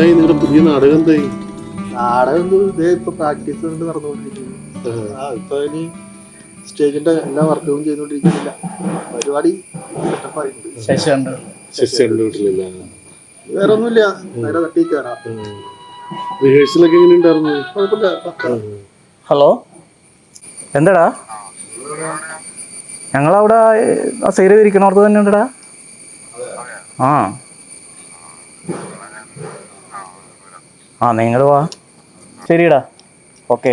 എന്തായി നിങ്ങളുടെ പുതിയ നാടകം എന്തായി? നാടകം ഇതേ ഇപ്പൊ പ്രാക്ടീസ് കൊണ്ട് നടന്നുകൊണ്ടിരിക്കുന്നു. ആ ഇപ്പൊ ഇനി സ്റ്റേജിന്റെ എല്ലാ വർക്കും ചെയ്തുകൊണ്ടിരിക്കുന്നില്ല. പരിപാടി വേറെ ഒന്നുമില്ല. നേരെ തട്ടി കയറാം റിഹേഴ്സലൊക്കെ എങ്ങനെ ഉണ്ടായിരുന്നു? കുഴപ്പമില്ല. ഹലോ? എന്താടാ? ഞങ്ങളവിടെ ആ സൈഡ് ഇരിക്കണോർത്ത് തന്നെ ഉണ്ടടാ. ആ. ആ നിങ്ങൾ വാ. ശരിടാ ഓക്കെ.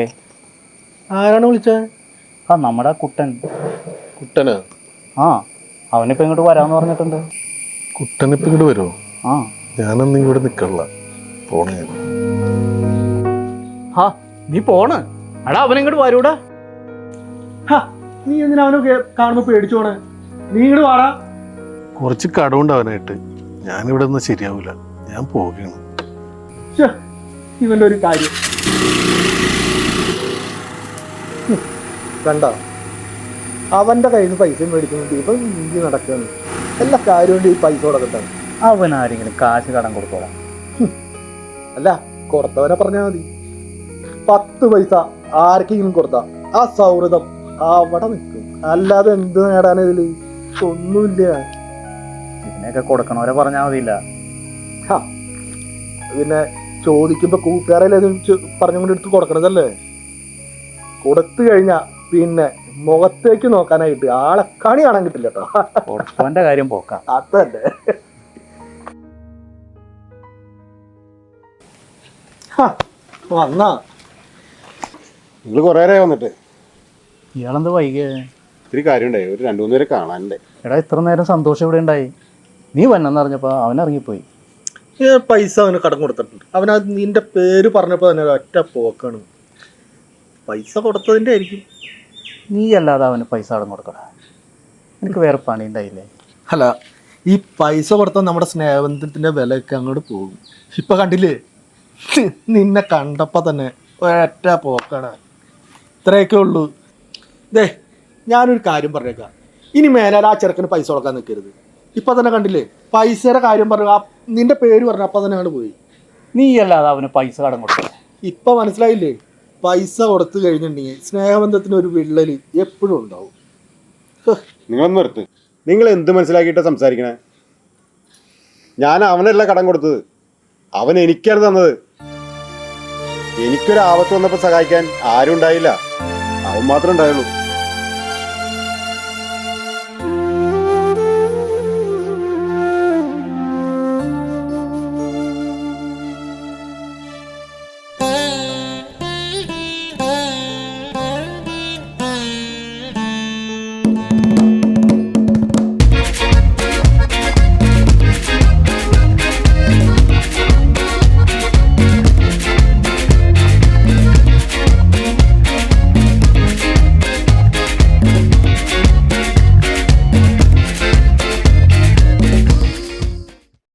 ആരാണ് വിളിച്ചത് ആ നമ്മുടെ കുട്ടൻ. കുട്ടനാ? ആ അവനിപ്പോൾ ഇങ്ങോട്ട് വരാന്ന് പറഞ്ഞിട്ടുണ്ട്. കുട്ടനിപ്പ ഇങ്ങോട്ട് വരുമോ ആ. ഞാനൊന്നും ഇങ്ങോട്ട് നിക്കള്ള പോണേ. ഞാൻ. ആ നീ പോണ്. എടാ അവനിങ്ങോട്ട് വരൂടാ. നീ എന്തിനാ അവനൊക്കെ കാണുമ്പോ പേടിച്ചോണേ നീ ഇങ്ങോട്ട് വാടാ. കുറച്ച് കടമുണ്ട് അവനായിട്ട്. ഞാനിവിടെ നിന്ന് ശരിയാവില്ല ഞാൻ പോവുകയാണ്. ശ്ശെ, ഇവന്റെ ഒരു കാര്യം. കണ്ട? അവന്റെ കയ്യിൽ നിന്ന് പൈസ മേടിക്കുന്നുണ്ട് ഇപ്പൊ ഇന്ത്യ നടക്കുകയാണ്. എല്ലാ കാര്യവും ഈ പൈസ കൊടുക്കട്ടാണ് അവൻ ആരെങ്കിലും കാശ് കടം കൊടുത്തോളാം. അല്ല കൊടുത്തവനെ പറഞ്ഞാൽ മതി. പത്ത് പൈസ ആർക്കെങ്കിലും കൊടുത്ത ആ സൗഹൃദം അവിടെ നിൽക്കും. അല്ലാതെ എന്ത് നേടാൻ ഇതിൽ? ഒന്നുമില്ല. ഇതിനെയൊക്കെ കൊടുക്കണവരെ പറഞ്ഞാൽ മതിയില്ല. പിന്നെ ചോദിക്കുമ്പോ കൂട്ടുകാരല്ലേ പറഞ്ഞുകൊണ്ട് എടുത്ത് കൊടുക്കണതല്ലേ? കൊടുത്തു കഴിഞ്ഞാ പിന്നെ മുഖത്തേക്ക് നോക്കാനായിട്ട് ആളെ കണി കാണാൻ കിട്ടില്ല കേട്ടോ കാര്യം പോക്കാം. അതല്ലേ. ഹ, വന്നാ. നിങ്ങൾ കുറേ നേരം വന്നിട്ട്. ഇയാളെന്ത് വൈകിയേ ഇത്തിരി കാര്യമുണ്ടായി. ഒരു രണ്ടു മൂന്ന് പേരെ കാണാനുണ്ട്. എടാ ഇത്ര നേരം സന്തോഷം ഇവിടെ ഉണ്ടായി നീ വന്നെന്നറിഞ്ഞപ്പോൾ അവൻ ഇറങ്ങിപ്പോയി. പൈസ അവന് കടം കൊടുത്തിട്ടുണ്ട്. അവൻ അത് നിന്റെ പേര് പറഞ്ഞപ്പോൾ തന്നെ ഒറ്റ പോക്കാണ്. പൈസ കൊടുത്തതിന്റെ ആയിരിക്കും. നീ അല്ലാതെ അവന് പൈസ കടം കൊടുക്കടാ. എനിക്ക് വേറെ പണി ഉണ്ടായില്ലേ? അല്ല ഈ പൈസ കൊടുത്താൽ നമ്മുടെ സ്നേഹബന്ധത്തിന്റെ വിലയൊക്കെ അങ്ങോട്ട് പോകും. ഇപ്പം കണ്ടില്ലേ? നിന്നെ കണ്ടപ്പോൾ തന്നെ ഒരൊറ്റ പോക്കാണ്. ഇത്രയൊക്കെ ഉള്ളൂ. ദേ ഞാനൊരു കാര്യം പറഞ്ഞേക്കാം. ഇനി മേലാൽ ആ ചെറുക്കന് പൈസ കൊടുക്കാൻ നിൽക്കരുത്. ഇപ്പൊ തന്നെ കണ്ടില്ലേ? പൈസയുടെ കാര്യം പറഞ്ഞു. ആ നിന്റെ പേര് പറഞ്ഞു. അപ്പൊ തന്നെ അങ്ങോട്ട് പോയി. നീ അല്ലാതെ അവന് പൈസ കടം കൊടുത്തു? ഇപ്പൊ മനസ്സിലായില്ലേ? പൈസ കൊടുത്തു കഴിഞ്ഞിട്ടുണ്ടെങ്കിൽ സ്നേഹബന്ധത്തിന് ഒരു വിള്ളൽ എപ്പോഴും ഉണ്ടാവും. നിങ്ങൾ നിങ്ങളൊന്ന് നിർത്ത്. നിങ്ങൾ എന്ത് മനസ്സിലാക്കിയിട്ടാ സംസാരിക്കണേ? ഞാൻ അവനല്ല കടം കൊടുത്തത്. അവൻ എനിക്കാണ് തന്നത്. എനിക്കൊരു ആപത്ത് വന്നപ്പോൾ സഹായിക്കാൻ ആരും ഉണ്ടായില്ല അവൻ മാത്രമേ ഉണ്ടായുള്ളൂ.